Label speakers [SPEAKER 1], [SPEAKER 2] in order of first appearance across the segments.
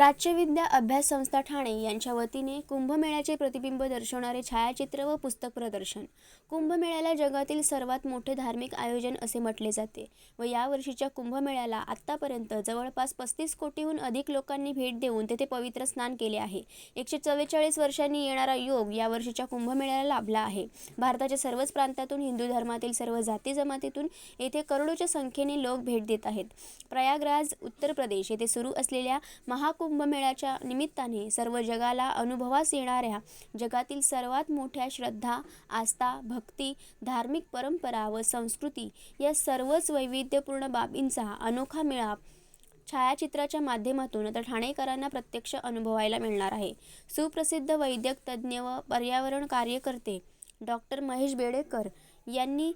[SPEAKER 1] प्राच्यविद्या अभ्यास संस्था ठाणे यांच्या वतीने कुंभमेळ्याचे प्रतिबिंब दर्शवणारे छायाचित्र व पुस्तक प्रदर्शन. कुंभमेळ्याला जगातील सर्वात मोठे धार्मिक आयोजन असे म्हटले जाते व यावर्षीच्या कुंभमेळ्याला आत्तापर्यंत जवळपास पस्तीस कोटीहून अधिक लोकांनी भेट देऊन तेथे पवित्र स्नान केले आहे. एकशे चव्वेचाळीस वर्षांनी येणारा योग यावर्षीच्या कुंभमेळ्याला लाभला आहे. भारताच्या सर्वच प्रांतातून हिंदू धर्मातील सर्व जाती जमातीतून येथे करोडोच्या संख्येने लोक भेट देत आहेत. प्रयागराज उत्तर प्रदेश येथे सुरू असलेल्या महाकुंभ कुंभमेळ्याच्या निमित्ताने सर्व जगाला अनुभवास येणाऱ्या जगातील सर्वात मोठ्या श्रद्धा आस्था भक्ती धार्मिक परंपरा व संस्कृती या सर्वच वैविध्यपूर्ण बाबींचा अनोखा मेळाप छायाचित्राच्या माध्यमातून आता ठाणेकरांना प्रत्यक्ष अनुभवायला मिळणार आहे. सुप्रसिद्ध वैद्यक तज्ज्ञ व पर्यावरण कार्यकर्ते डॉक्टर महेश बेडेकर यांनी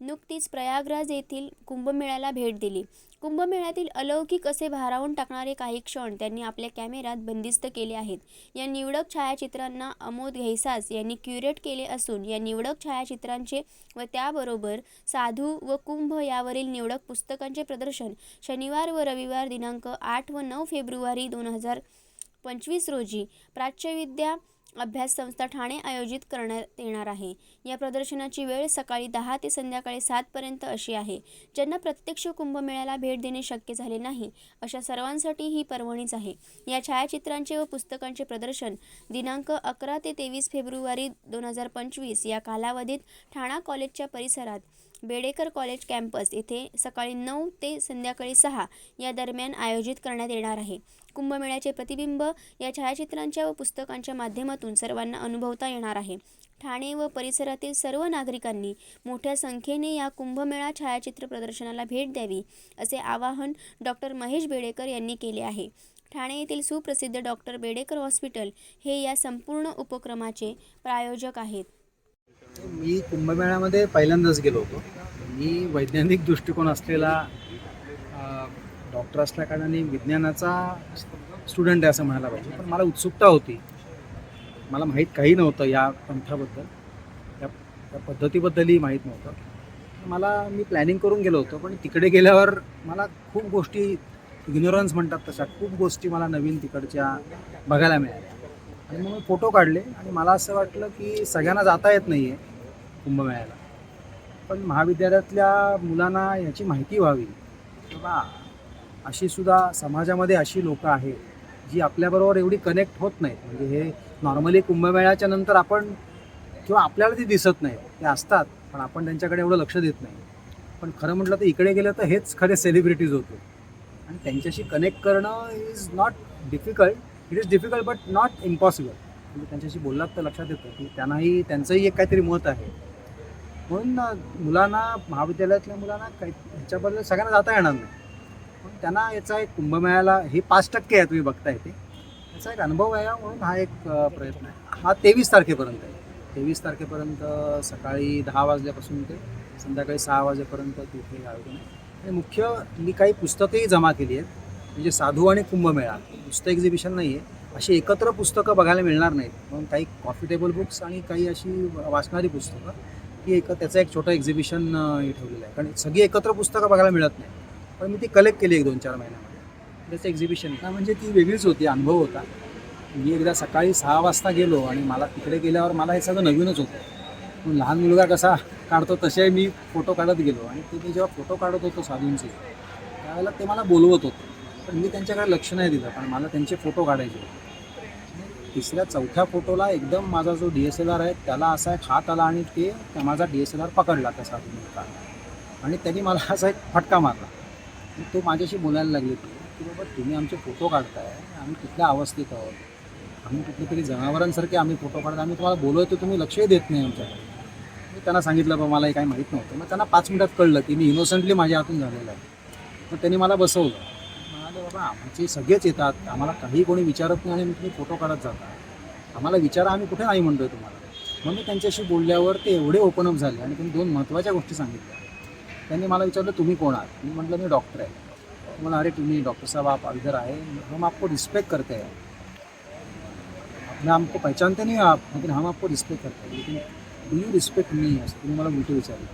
[SPEAKER 1] नुकतीच प्रयागराज येथील कुंभमेळ्याला भेट दिली. कुंभमेळ्यातील अलौकिक असे भारावून टाकणारे काही क्षण त्यांनी आपल्या कॅमेऱ्यात बंदिस्त केले आहेत. या निवडक छायाचित्रांना अमोद घैसास यांनी क्युरेट केले असून या निवडक छायाचित्रांचे व त्याबरोबर साधू व कुंभ यावरील निवडक पुस्तकांचे प्रदर्शन शनिवार व रविवार दिनांक आठ व नऊ फेब्रुवारी दोन हजार पंचवीस रोजी प्राच्यविद्या अभ्यास संस्था ठाणे आयोजित करण्यात येणार आहे. या प्रदर्शनाची वेळ सकाळी दहा ते संध्याकाळी सातपर्यंत अशी आहे. ज्यांना प्रत्यक्ष कुंभमेळ्याला भेट देणे शक्य झाले नाही अशा सर्वांसाठी ही पर्वणीच आहे. या छायाचित्रांचे व पुस्तकांचे प्रदर्शन दिनांक अकरा ते तेवीस फेब्रुवारी दोन हजार पंचवीस या कालावधीत ठाणा कॉलेजच्या परिसरात बेडेकर कॉलेज कॅम्पस येथे सकाळी नऊ ते संध्याकाळी सहा या दरम्यान आयोजित करण्यात येणार आहे. कुंभमेळ्याचे प्रतिबिंब या छायाचित्रांच्या व पुस्तकांच्या माध्यमातून सर्वांना अनुभवता येणार आहे. ठाणे व परिसरातील सर्व नागरिकांनी मोठ्या संख्येने या कुंभमेळा छायाचित्र प्रदर्शनाला भेट द्यावी असे आवाहन डॉक्टर महेश बेडेकर यांनी केले आहे. ठाणे येथील सुप्रसिद्ध डॉक्टर बेडेकर हॉस्पिटल हे या संपूर्ण उपक्रमाचे प्रायोजक आहेत.
[SPEAKER 2] मी कुंभमेळ्यामध्ये पहिल्यांदाच गेलो होतो. मी वैज्ञानिक दृष्टिकोन असलेला डॉक्टर असल्या कारणाने विज्ञानाचा स्टुडंट आहे असं म्हणायला पाहिजे. पण मला उत्सुकता होती. मला माहीत काही नव्हतं या पंथाबद्दल. त्या त्या पद्धतीबद्दलही माहीत नव्हतं. मला मी प्लॅनिंग करून गेलो होतो. पण तिकडे गेल्यावर मला खूप गोष्टी इग्नोरन्स म्हणतात तशा खूप गोष्टी मला नवीन तिकडच्या बघायला मिळाल्या. आणि मग मी फोटो काढले आणि मला असं वाटलं की सगळ्यांना जाता येत नाही आहे कुंभमेळ्याला. पण महाविद्यालयातल्या मुलांना याची माहिती व्हावी. बाबा अशी सुद्धा समाजामध्ये अशी लोकं आहेत जी आपल्याबरोबर एवढी कनेक्ट होत नाहीत. म्हणजे हे नॉर्मली कुंभमेळ्याच्या नंतर आपण किंवा आपल्याला ती दिसत नाहीत. ते असतात पण आपण त्यांच्याकडे एवढं लक्ष देत नाही. पण खरं म्हटलं तर इकडे गेलं तर हेच खरे सेलिब्रिटीज होते. आणि त्यांच्याशी कनेक्ट करणं is not difficult it is difficult but not impossible म्हणजे त्यांच्याशी बोललात तर लक्षात येतं की त्यांनाही त्यांचंही एक काहीतरी मत आहे. म्हणून मुलांना महाविद्यालयातल्या मुलांना काही ह्याच्याबद्दल सगळ्यांना जाता येणार नाही. पण त्यांना याचा एक कुंभमेळ्याला हे पाच टक्के आहे तुम्ही बघताय ते. याचा एक अनुभव आहे म्हणून हा एक प्रयत्न आहे. हा तेवीस तारखेपर्यंत आहे. तेवीस तारखेपर्यंत सकाळी दहा वाजल्यापासून ते संध्याकाळी सहा वाजेपर्यंत तिथे आयोजन आहे. आणि मुख्य मी काही पुस्तकंही जमा केली आहेत. म्हणजे साधू आणि कुंभमेळा. पुस्तक एक्झिबिशन नाही आहे अशी एकत्र पुस्तकं बघायला मिळणार नाहीत. म्हणून काही कॉफी टेबल बुक्स आणि काही अशी वाचणारी पुस्तकं. ती एक त्याचं एक छोटं एक्झिबिशन हे ठेवलेलं आहे. कारण सगळी एकत्र पुस्तकं बघायला मिळत नाही. पण मी ती कलेक्ट केली एक दोन चार महिन्यामध्ये. त्याचं एक्झिबिशन का म्हणजे ती वेगळीच होती अनुभव होता. मी एकदा सकाळी सहा वाजता गेलो आणि मला तिकडे गेल्यावर मला हे सगळं नवीनच होतं. पण लहान मुलगा कसा काढतो तसे मी फोटो काढत गेलो. आणि ते मी जेव्हा फोटो काढत होतो साधूंचे त्यावेळेला ते मला बोलवत होते. पण मी त्यांच्याकडे लक्ष नाही दिलं. कारण मला त्यांचे फोटो काढायचे होते. तिसऱ्या चौथ्या फोटोला एकदम माझा जो डी एस एल आर आहे त्याला असा एक हात आला आणि ते त्या माझा डी एस एल आर पकडला त्या साधून आणि त्यांनी मला असा एक फटका मारला. तो माझ्याशी बोलायला लागले ते की बाबा तुम्ही आमचे फोटो काढताय आम्ही कुठल्या अवस्थेत आहोत? आम्ही कुठल्या तरी जनावरांसारखे आम्ही फोटो काढतो आम्ही तुम्हाला बोलवतो तुम्ही लक्षही देत नाही आमच्याकडे. मी त्यांना सांगितलं बाबा मला हे काही माहीत नव्हतं. मग त्यांना पाच मिनिटात कळलं की मी इनोसंटली माझ्या हातून झालेलं आहे. मग त्यांनी मला बसवलं. बाबा आमचे सगळेच येतात. आम्हाला काही कोणी विचारत नाही आणि तुम्ही फोटो काढत जाता. आम्हाला विचारा आम्ही कुठे नाही म्हणतोय तुम्हाला. मग मी त्यांच्याशी बोलल्यावर ते एवढे ओपन अप झाले आणि त्यांनी दोन महत्त्वाच्या गोष्टी सांगितल्या. त्यांनी मला विचारलं तुम्ही कोण आहात? मी म्हटलं मी डॉक्टर आहे. मला अरे तुम्ही डॉक्टर साहब आप इधर आए हम आपको रिस्पेक्ट करते हैं. मैं हमको पहचानते नहीं हो आप लेकिन हम आपको रिस्पेक्ट करते हैं. लेकिन डू यू रिस्पेक्ट मी असं तुम्ही मला उलटं विचारलं.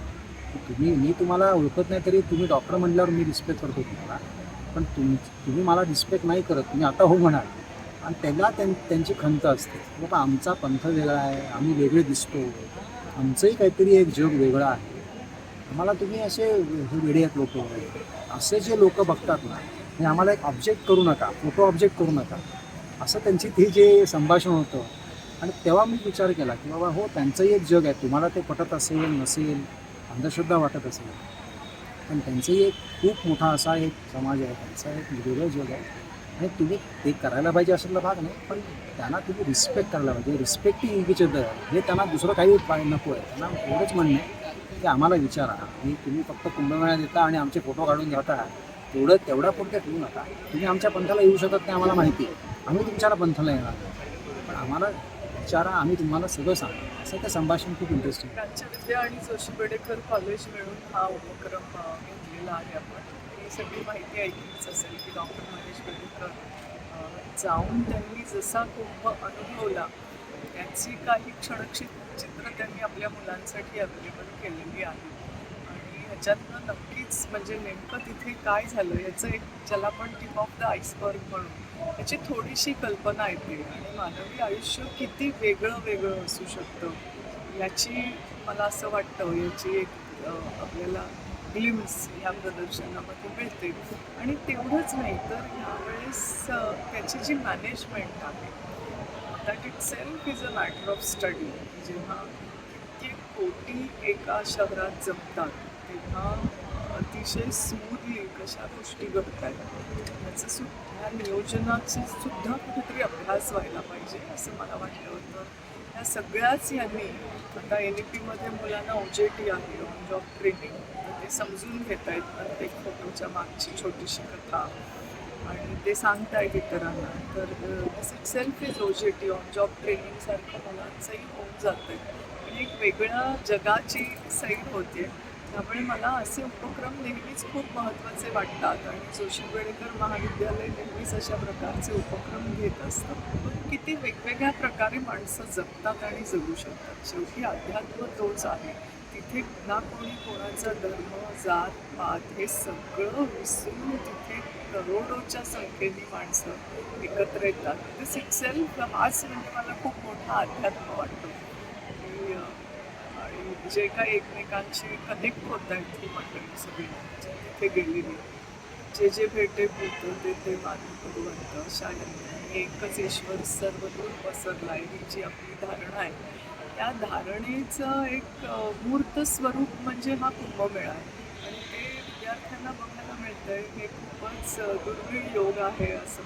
[SPEAKER 2] की तुम्ही मी तुम्हाला ओळखत नाही तरी तुम्ही डॉक्टर म्हटल्यावर मी रिस्पेक्ट करतो तुम्हाला. पण तुम तुम्ही मला रिस्पेक्ट नाही करत तुम्ही आता हो म्हणाल. आणि त्याला त्यां त्यांची खंत असते. बाबा आमचा पंथ वेगळा आहे आम्ही वेगळे दिसतो. आमचंही काहीतरी एक जग वेगळं आहे. आम्हाला तुम्ही असे हे वेडे आहेत लोक असे जे लोक बघतात ना हे आम्हाला एक ऑब्जेक्ट करू नका फोटो ऑब्जेक्ट करू नका. असं त्यांची ते जे संभाषण होतं. आणि तेव्हा मी विचार केला की बाबा हो त्यांचंही एक जग आहे. तुम्हाला ते पटत असेल नसेल अंधश्रद्धा वाटत असेल. पण त्यांचंही एक खूप मोठा असा एक समाज आहे त्यांचा एक वेगळं जग आहे. आणि तुम्ही ते करायला पाहिजे असेल भाग नाही पण त्यांना तुम्ही रिस्पेक्ट करायला पाहिजे. रिस्पेक्टिंग इच अदर हे त्यांना दुसरं काही पा- नको आहे. त्यांना एवढंच म्हणणं आहे की आम्हाला विचारा. आणि तुम्ही फक्त कुंभमेळा देता आणि आमचे फोटो काढून घेता. तेवढं तेवढ्या पुरत्या ठेवू नका. तुम्ही आमच्या पंथाला येऊ शकत नाही आम्हाला माहिती आहे. आम्ही तुमच्याला पंथाला येणार पण आम्हाला विचारा आम्ही तुम्हाला सगळं सांगू. असं ते संभाषण खूप इंटरेस्टिंग
[SPEAKER 3] प्राच्यविद्या विद्या आणि जोशी बेडेकर कॉलेज मिळून हा उपक्रम घेतलेला आहे आपण. ही सगळी माहिती ऐकलीच असेल की डॉक्टर महेश बेडेकर जाऊन त्यांनी जसा कुंभ अनुभवला त्याची काही क्षणक्षित चित्र त्यांनी आपल्या मुलांसाठी अवेलेबल केलेली आहे. आणि ह्याच्यातनं नक्कीच म्हणजे नेमकं तिथे काय झालं याचं एक ज्याला आपण टिप ऑफ द आईसबर्ग म्हणून याची थोडीशी कल्पना येते. आणि मानवी आयुष्य किती वेगळं वेगळं असू शकतं याची मला असं वाटतं याची एक आपल्याला ग्लिम्स ह्या प्रदर्शनामध्ये मिळते. आणि तेवढंच नाही तर ह्यावेळेस त्याची जी मॅनेजमेंट आहे that itself is a matter of study जेव्हा कित्येक कोटी एका शहरात जमतात तेव्हा अतिशय स्मूथली कशा गोष्टी घडतात याचं सुद्धा नियोजनाचे सुद्धा कुठेतरी अभ्यास व्हायला पाहिजे असं मला वाटलं होतं. ह्या सगळ्याच यांनी आता एन ई पीमध्ये मुलांना ओ जे टी आहे ऑन जॉब ट्रेनिंग तर ते समजून घेत आहेत प्रत्येक फोटोच्या मागची छोटीशी कथा. आणि ते सांगतायत इतरांना तर this itself is O J T on job ट्रेनिंगसारखं मुलांचंही होऊन जातं आहे एक वेगळ्या जगाची सैर होते त्यामुळे मला असे उपक्रम नेहमीच खूप महत्त्वाचे वाटतात आणि जोशी बेडेकर महाविद्यालय नेहमीच अशा प्रकारचे उपक्रम घेत असतं. पण किती वेगवेगळ्या प्रकारे माणसं जगतात आणि जगू शकतात. शेवटी अध्यात्म तोच आहे. तिथे ना कोणी कोणाचा धर्म जात पात हे सगळं विसरून तिथे करोडोच्या संख्येने माणसं एकत्र येतात. दिस इट सेल्फ हाच म्हणजे मला खूप मोठा अध्यात्म वाटतो. आणि जे काही एकमेकांशी कनेक्ट होत आहेत ती मंडळी सगळी. तिथे गेलेली जे जे भेटे भेटतो ते ते मानू भगवंत अशा एकच ईश्वर सर्वदूर पसरला आहे ही जी आपली धारणा आहे. त्या धारणेचं एक मूर्त स्वरूप म्हणजे हा कुंभमेळा आहे. आणि ते विद्यार्थ्यांना बघायला मिळतं आहे हे खूपच दुर्मिळ योग आहे असं.